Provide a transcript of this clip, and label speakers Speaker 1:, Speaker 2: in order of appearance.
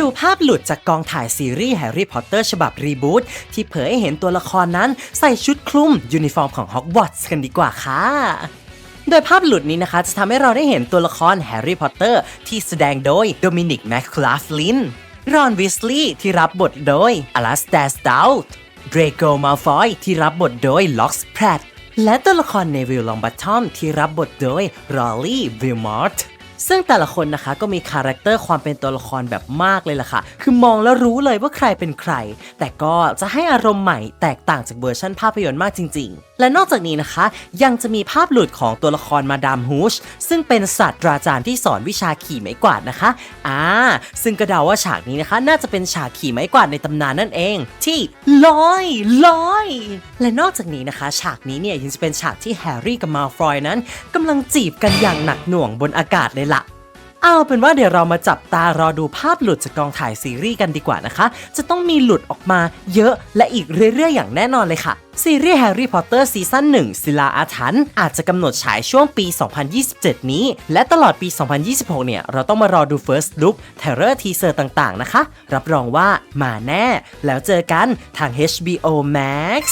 Speaker 1: ดูภาพหลุดจากกองถ่ายซีรีส์แฮร์รี่พอตเตอร์ฉบับรีบูตที่เผยให้เห็นตัวละครนั้นใส่ชุดคลุมยูนิฟอร์มของฮอกวอตส์กันดีกว่าค่ะโดยภาพหลุดนี้นะคะ จะทำให้เราได้เห็นตัวละครแฮร์รี่พอตเตอร์ที่แสดงโดยโดมินิกแมคคลาฟลิน รอนวิสลีย์ที่รับบทโดยอลาสเตสดาวต์เดรโกมาฟอยที่รับบทโดยล็อกส์แพรตและตัวละครเนวิลลองบัตทอมที่รับบทโดยรอลลี่วิลมอร์ต ซึ่งแต่ละคนนะคะก็มีคาแรคเตอร์ความเป็นตัวละครแบบมากเลยล่ะค่ะ คือมองแล้วรู้เลยว่าใครเป็นใคร แต่ก็จะให้อารมณ์ใหม่แตกต่างจากเวอร์ชันภาพยนตร์มากจริง ๆ และนอกจากนี้นะคะ ยังจะมีภาพหลุดของตัวละครมาดามฮูชซึ่งเป็นศาสตราจารย์ที่สอนวิชาขี่ไม้กวาดนะคะอ่าซึ่งก็เดาว่าฉากนี้นะคะ น่าจะเป็นฉากขี่ไม้กวาดในตำนานนั่นเอง ที่ลอยลอย และนอกจากนี้นะคะ ฉากนี้เนี่ยยังจะเป็นฉากที่แฮร์รี่กับมาฟรอยนั้นกำลังจีบกันอย่างหนักหน่วงบนอากาศเลยละเอาเป็นว่าเดี๋ยวเรามาจับตารอดูภาพหลุดจากกองถ่ายซีรีส์กันดีกว่านะคะ จะต้องมีหลุดออกมาเยอะและอีกเรื่อยๆ อย่างแน่นอนเลยค่ะ ซีรีส์แฮร์รี่พอตเตอร์ซีซั่น1ศิลาอาถรรพ์อาจจะกำหนดฉายช่วงปี 2027 นี้ และตลอดปี 2026 เนี่ย เราต้องมารอดู First Look Terror Teaser ต่างๆ นะคะ รับรองว่ามาแน่ แล้วเจอกันทาง HBO Max